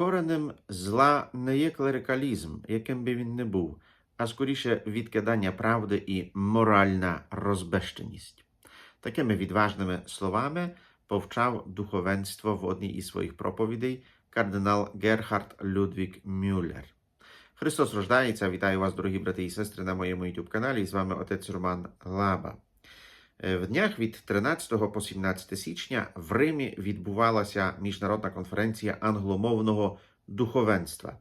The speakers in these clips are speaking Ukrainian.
Коренем зла не є клерикалізм, яким би він не був, а скоріше відкидання правди і моральна розбещеність. Такими відважними словами повчав духовенство в одній із своїх проповідей кардинал Герхард Людвік Мюллер. Христос рождається. Вітаю вас, дорогі брати і сестри, на моєму youtube каналі. З вами отець Роман Лаба. Е, В днях від 13 по 17 січня в Римі відбувалася міжнародна конференція англомовного духовенства.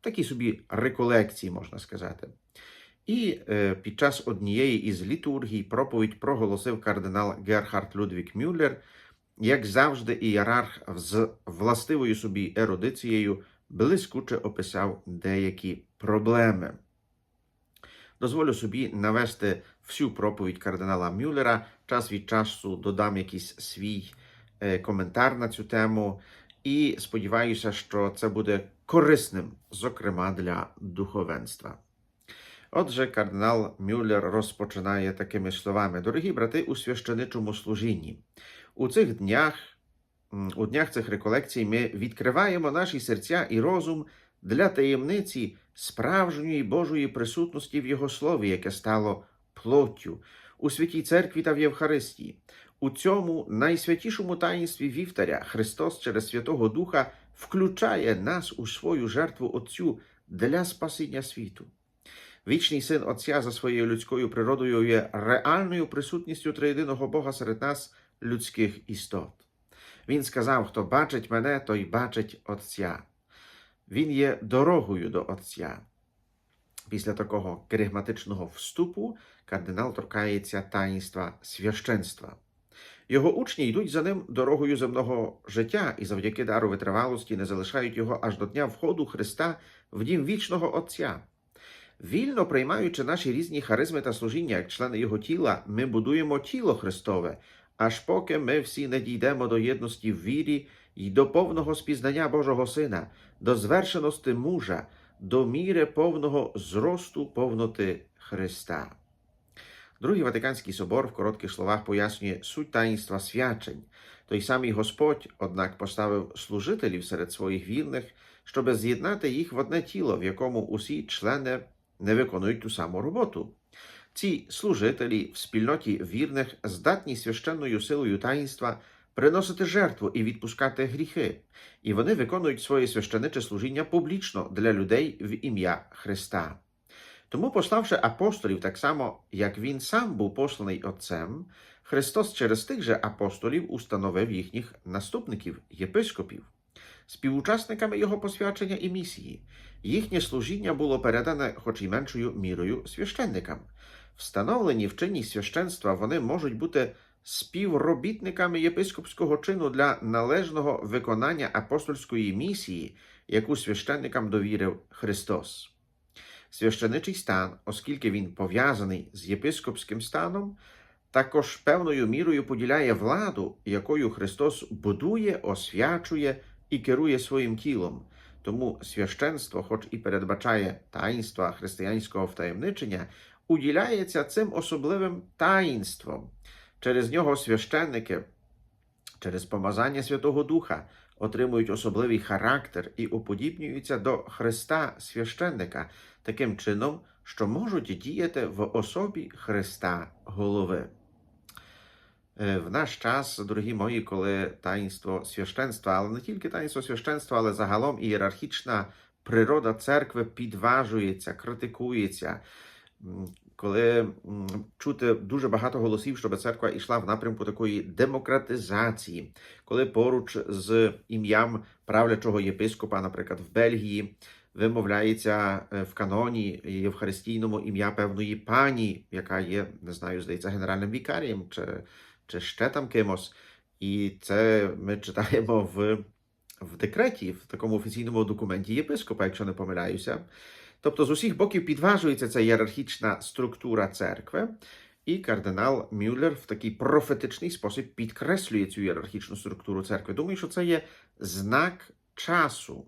Такі собі реколекції, можна сказати. І е, під час однієї із літургій проповідь проголосив кардинал Герхард Людвік Мюллер, як завжди, ієрарх з властивою собі ерудицією блискуче описав деякі проблеми. Дозволю собі навести всю проповідь кардинала Мюллера. Час від часу додам якийсь свій е, коментар на цю тему, і сподіваюся, що це буде корисним, зокрема для духовенства. Отже, кардинал Мюллер розпочинає такими словами: Дорогі брати у священичому служінні, у цих днях, у днях цих реколекцій ми відкриваємо наші серця і розум для таємниці справжньої Божої присутності в Його слові, яке стало плоттю, у святій церкві та в Євхаристії. У цьому найсвятішому таїнстві вівтаря Христос через Святого Духа включає нас у свою жертву Отцю для спасіння світу. Вічний син Отця за своєю людською природою є реальною присутністю триєдиного Бога серед нас, людських істот. Він сказав: хто бачить мене, той бачить Отця. Він є дорогою до Отця. Після такого керигматичного вступу кардинал торкається таїнства священства. Його учні йдуть за ним дорогою земного життя і завдяки дару витривалості не залишають його аж до дня входу Христа в дім вічного Отця. Вільно приймаючи наші різні харизми та служіння як члени Його тіла, ми будуємо тіло Христове, аж поки ми всі не дійдемо до єдності в вірі і до повного спізнання Божого Сина, до звершеності мужа, до міри повного зросту повноти Христа. Другий Ватиканський собор в коротких словах пояснює суть таїнства свячень. Той самий Господь, однак, поставив служителів серед своїх вірних, щоб з'єднати їх в одне тіло, в якому усі члени не виконують ту саму роботу. Ці служителі в спільноті вірних здатні священною силою таїнства приносити жертву і відпускати гріхи, і вони виконують своє священиче служіння публічно для людей в ім'я Христа. Тому, пославши апостолів так само, як він сам був посланий Отцем, Христос через тих же апостолів установив їхніх наступників, єпископів, співучасниками його посвячення і місії. Їхнє служіння було передане, хоч і меншою мірою, священникам. Встановлені в чині священства вони можуть бути співробітниками єпископського чину для належного виконання апостольської місії, яку священникам довірив Христос. Священичий стан, оскільки він пов'язаний з єпископським станом, також певною мірою поділяє владу, якою Христос будує, освячує і керує своїм тілом. Тому священство, хоч і передбачає таїнства християнського втаємничення, уділяється цим особливим таїнством. Через нього священники, через помазання Святого Духа, отримують особливий характер і уподібнюються до Христа священника таким чином, що можуть діяти в особі Христа голови. Е, В наш час, дорогі мої, коли таїнство священства, але не тільки таїнство священства, але загалом ієрархічна природа церкви підважується, критикується. Коли чути дуже багато голосів, щоб церква йшла в напрямку такої демократизації, коли поруч з ім'ям правлячого єпископа, наприклад, в Бельгії, вимовляється е, в каноні євхаристійному ім'я певної пані, яка є, не знаю, здається, генеральним вікарієм чи, чи ще там кимось. І це ми читаємо в, в декреті, в такому офіційному документі єпископа, якщо не помиляюся. Тобто з усіх боків підважується ця ієрархічна структура церкви, і кардинал Мюллер в такий профетичний спосіб підкреслює цю ієрархічну структуру церкви. Думаю, що це є знак часу,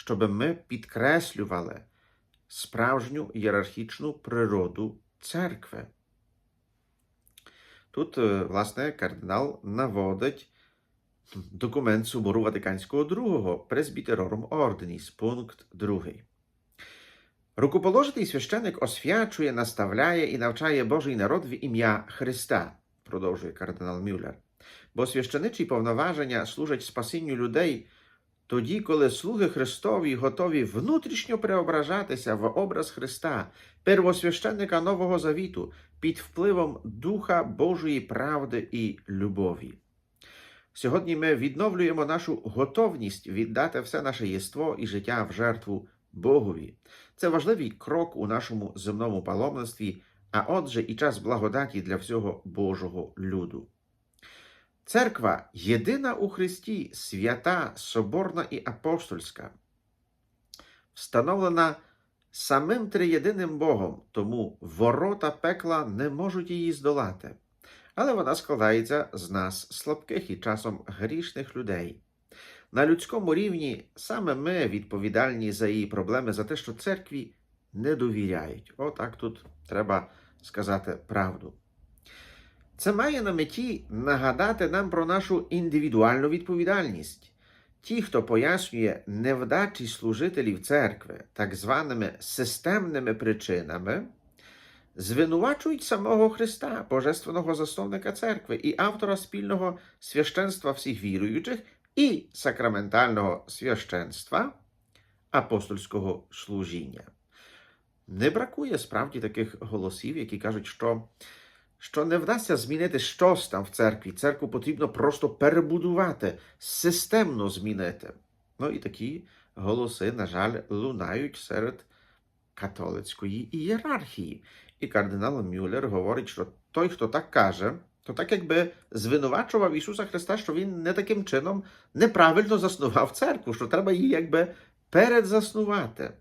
щоб ми підкреслювали справжню ієрархічну природу церкви. Тут, е, власне, кардинал наводить документ Собору Ватиканського II Presbyterorum Ordinis, пункт 2. Рукоположитий священик освячує, наставляє і навчає Божий народ в ім'я Христа, продовжує кардинал Мюллер. Бо священичі повноваження служать спасінню людей тоді, коли слуги Христові готові внутрішньо преображатися в образ Христа, первосвященника Нового Завіту, під впливом Духа Божої правди і любові. Сьогодні ми відновлюємо нашу готовність віддати все наше єство і життя в жертву Богові. Це важливий крок у нашому земному паломництві, а отже, і час благодаті для всього Божого люду. Церква єдина у Христі, свята, соборна і апостольська, встановлена самим триєдиним Богом, тому ворота пекла не можуть її здолати. Але вона складається з нас, слабких і часом грішних людей. На людському рівні саме ми відповідальні за її проблеми, за те, що церкві не довіряють. Отак тут треба сказати правду. Це має на меті нагадати нам про нашу індивідуальну відповідальність. Ті, хто пояснює невдачі служителів церкви так званими системними причинами, звинувачують самого Христа, Божественного засновника церкви і автора спільного священства всіх віруючих і сакраментального священства апостольського служіння. Не бракує справді таких голосів, які кажуть, що що не вдасться змінити щось там в церкві. Церкву потрібно просто перебудувати, системно змінити. Ну і такі голоси, на жаль, лунають серед католицької ієрархії. І кардинал Мюллер говорить, що той, хто так каже, то так якби звинувачував Ісуса Христа, що Він не таким чином неправильно заснував церкву, що треба її якби передзаснувати.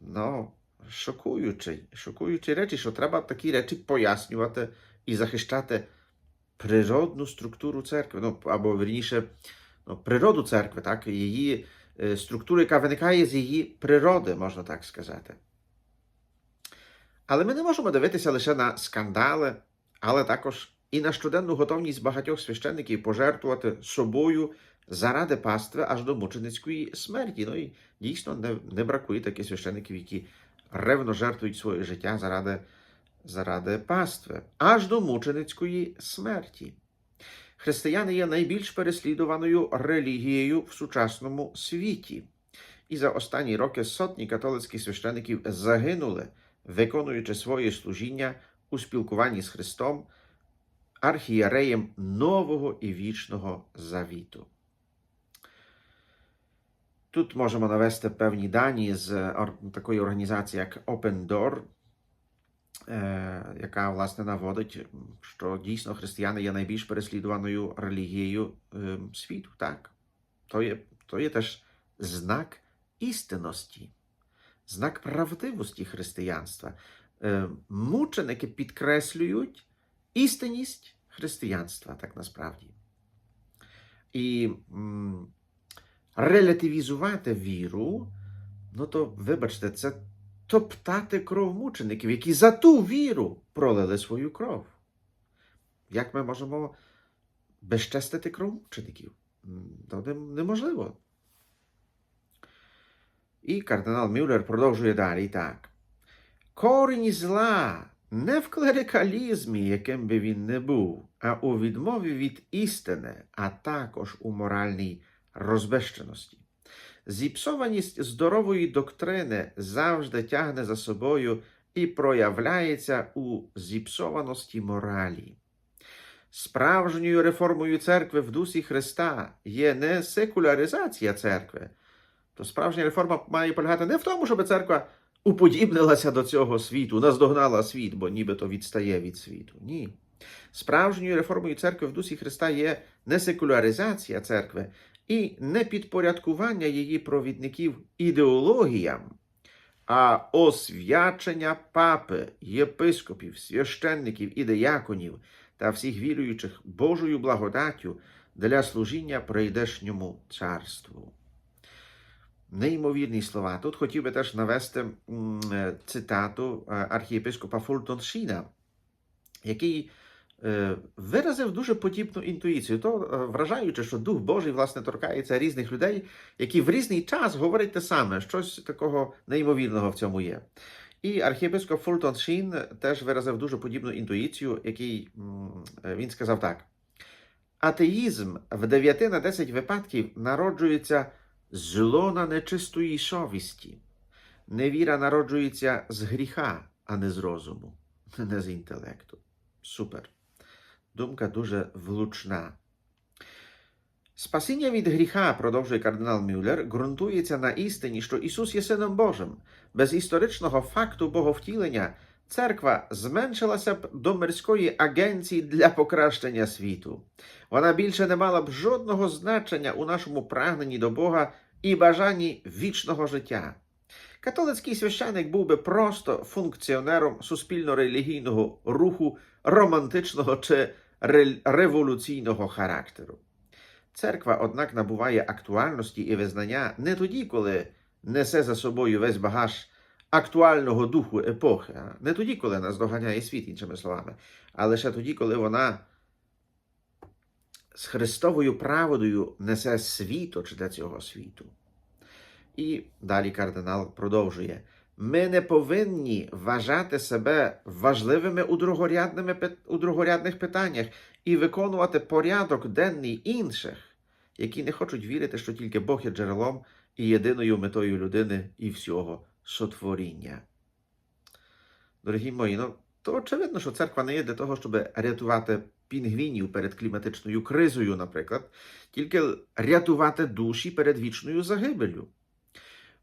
Ну, шокуючий, шокуючі речі, що треба такі речі пояснювати і захищати природну структуру церкви, ну або вірніше, ну, природу церкви, так, її структуру, яка виникає з її природи, можна так сказати. Але ми не можемо дивитися лише на скандали, але також і на щоденну готовність багатьох священників пожертвувати собою заради пастви аж до мученицької смерті. Ну і дійсно не, не бракує таких священників, які ревно жертвують своє життя заради, заради пастви, аж до мученицької смерті. Християни є найбільш переслідуваною релігією в сучасному світі. І за останні роки сотні католицьких священиків загинули, виконуючи своє служіння у спілкуванні з Христом, архієреєм нового і вічного завіту. Тут можемо навести певні дані з такої організації, як Open Door, е, яка власне наводить, що дійсно християни є найбільш переслідуваною релігією е, світу. Так? То, є, то є теж знак істинності, знак правдивості християнства. Е, мученики підкреслюють істинність християнства, так насправді. І релятивізувати віру, ну то, вибачте, це топтати кров мучеників, які за ту віру пролили свою кров. Як ми можемо безчестити кров мучеників? То неможливо. І кардинал Мюллер продовжує далі так. Корінь зла не в клерикалізмі, яким би він не був, а у відмові від істини, а також у моральній розбещеності. Зіпсованість здорової доктрини завжди тягне за собою і проявляється у зіпсованості моралі. Справжньою реформою церкви в дусі Христа є не секуляризація церкви. То справжня реформа має полягати не в тому, щоб церква уподібнилася до цього світу, наздогнала світ, бо нібито відстає від світу. Ні. Справжньою реформою церкви в дусі Христа є не секуляризація церкви і не підпорядкування її провідників ідеологіям, а освячення папи, єпископів, священників і дияконів та всіх віруючих Божою благодаттю для служіння прийдешньому царству. Неймовірні слова. Тут хотів би теж навести е, цитату е, архієпископа Фултон Шіна, який виразив дуже подібну інтуїцію. То е, вражаючи, що Дух Божий власне торкається різних людей, які в різний час говорять те саме, щось такого неймовірного в цьому є. І архієпископ Фултон Шін теж виразив дуже подібну інтуїцію, який е, він сказав так: атеїзм в 9 на 10 випадків народжується з лона нечистої совісті. Невіра народжується з гріха, а не з розуму, не з інтелекту. Супер. Думка дуже влучна. Спасіння від гріха, продовжує кардинал Мюллер, ґрунтується на істині, що Ісус є Сином Божим. Без історичного факту Боговтілення церква зменшилася б до мирської агенції для покращення світу. Вона більше не мала б жодного значення у нашому прагненні до Бога і бажанні вічного життя. Католицький священик був би просто функціонером суспільно-релігійного руху романтичного чи революційного характеру. Церква, однак, набуває актуальності і визнання не тоді, коли несе за собою весь багаж актуального духу епохи, а не тоді, коли нас доганяє світ, іншими словами, а лише тоді, коли вона з Христовою правдою несе світоч для цього світу. І далі кардинал продовжує: ми не повинні вважати себе важливими у, другорядними, у другорядних питаннях і виконувати порядок денний інших, які не хочуть вірити, що тільки Бог є джерелом і єдиною метою людини і всього сотворіння. Дорогі мої, ну то очевидно, що церква не є для того, щоб рятувати пінгвінів перед кліматичною кризою, наприклад, тільки рятувати душі перед вічною загибеллю.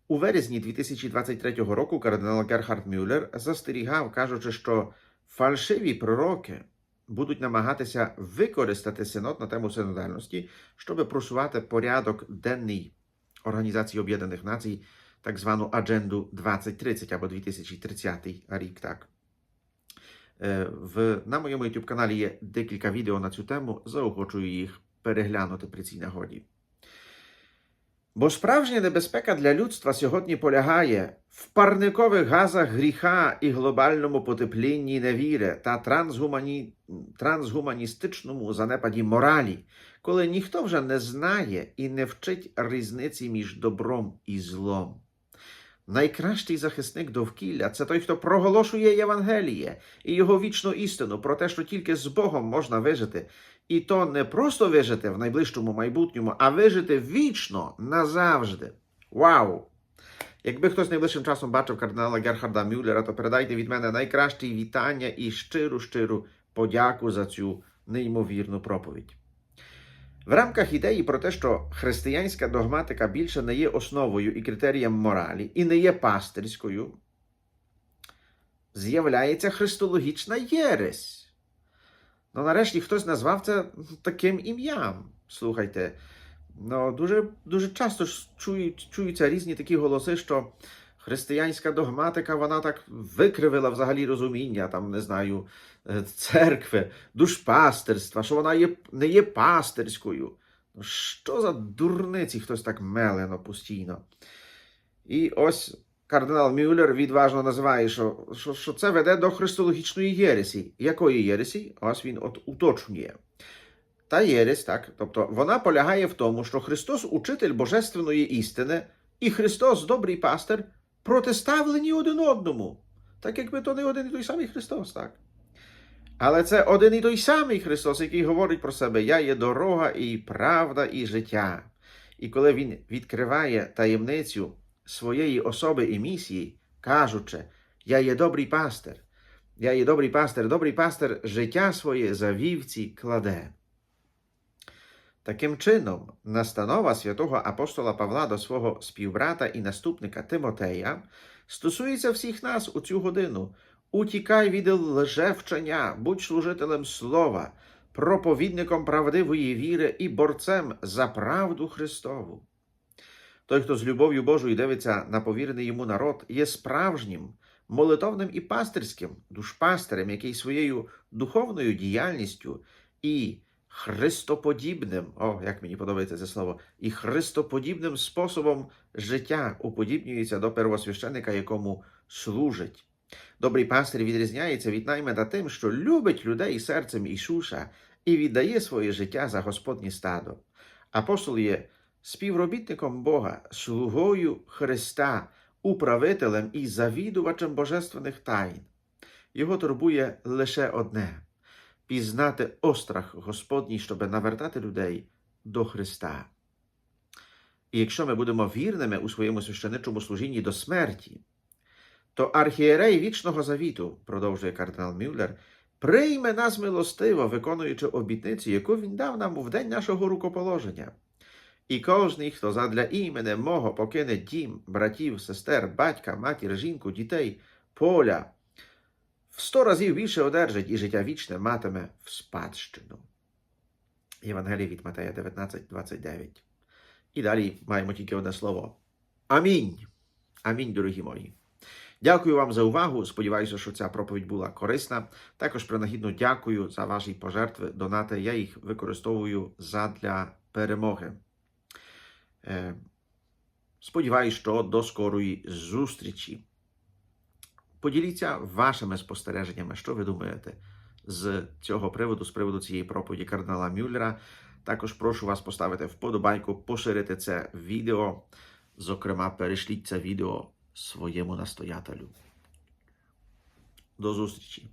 У вересні 2023 року кардинал Герхард Мюллер застерігав, кажучи, що фальшиві пророки будуть намагатися використати синод на тему синодальності, щоб просувати порядок денний Організації Об'єднаних Націй, так звану Адженду 2030 або 2030 рік. Так. Е, В, на моєму YouTube каналі є декілька відео на цю тему, заохочую їх переглянути при цій нагоді. Бо справжня небезпека для людства сьогодні полягає в парникових газах гріха і глобальному потеплінні невіри та трансгумані... трансгуманістичному занепаді моралі, коли ніхто вже не знає і не вчить різниці між добром і злом. Найкращий захисник довкілля це той, хто проголошує Євангеліє і його вічну істину про те, що тільки з Богом можна вижити, і то не просто вижити в найближчому майбутньому, а вижити вічно назавжди. Вау! Якби хтось найближчим часом бачив кардинала Герхарда Мюллера, то передайте від мене найкращі вітання і щиру щиру подяку за цю неймовірну проповідь. В рамках ідеї про те, що християнська догматика більше не є основою і критерієм моралі, і не є пастирською, з'являється христологічна єресь. Ну, нарешті хтось назвав це таким ім'ям. Слухайте, ну, дуже, дуже часто чують, чуються різні такі голоси, що християнська догматика вона так викривила взагалі розуміння, там, не знаю, е, церкви, душпастерства, що вона є, не є пастирською. Ну, Що за дурниці хтось так мелено постійно? І ось кардинал Мюллер відважно називає, що, що, що це веде до христологічної єресі. Якої єресі? Ось він от уточнює. Та єресь, так, тобто вона полягає в тому, що Христос учитель божественної істини, і Христос, добрий пастир, протиставлені один одному. Так якби то не один і той самий Христос, так? Але це один і той самий Христос, який говорить про себе: Я є дорога і правда, і життя. І коли Він відкриває таємницю своєї особи і місії, кажучи, Я є добрий пастир, я є добрий пастир, добрий пастир життя своє за вівці кладе. Таким чином, настанова святого апостола Павла до свого співбрата і наступника Тимотея стосується всіх нас у цю годину. Утікай від лжевчення, будь служителем слова, проповідником правдивої віри і борцем за правду Христову. Той, хто з любов'ю Божою дивиться на повірений йому народ, є справжнім, молитовним і пастирським, душпастерем, який своєю духовною діяльністю і христоподібним, о, як мені подобається це слово, і христоподібним способом життя уподібнюється до первосвященика, якому служить Добрий пастир відрізняється від наймита тим, що любить людей серцем Ісуса і віддає своє життя за Господнє стадо. Апостол є співробітником Бога, слугою Христа, управителем і завідувачем божественних тайн. Його турбує лише одне пізнати острах Господній, щоб навертати людей до Христа. І якщо ми будемо вірними у своєму священичому служінні до смерті, то архієрей вічного завіту, продовжує кардинал Мюллер, прийме нас милостиво, виконуючи обітницю, яку він дав нам в день нашого рукоположення. І кожний, хто задля імені мого покине дім, братів, сестер, батька, матір, жінку, дітей, поля, в сто разів більше одержить і життя вічне матиме в спадщину. Євангеліє від Матея 19, 29. І далі маємо тільки одне слово. Амінь. Амінь, дорогі мої. Дякую вам за увагу. Сподіваюся, що ця проповідь була корисна. Також принагідно дякую за ваші пожертви, донати. Я їх використовую задля перемоги. Сподіваюсь, що до скорої зустрічі. Поділіться вашими спостереженнями, що ви думаєте з цього приводу, з приводу цієї проповіді кардинала Мюллера. Також прошу вас поставити вподобайку, поширити це відео. Зокрема, перешліть це відео своєму настоятелю. До зустрічі!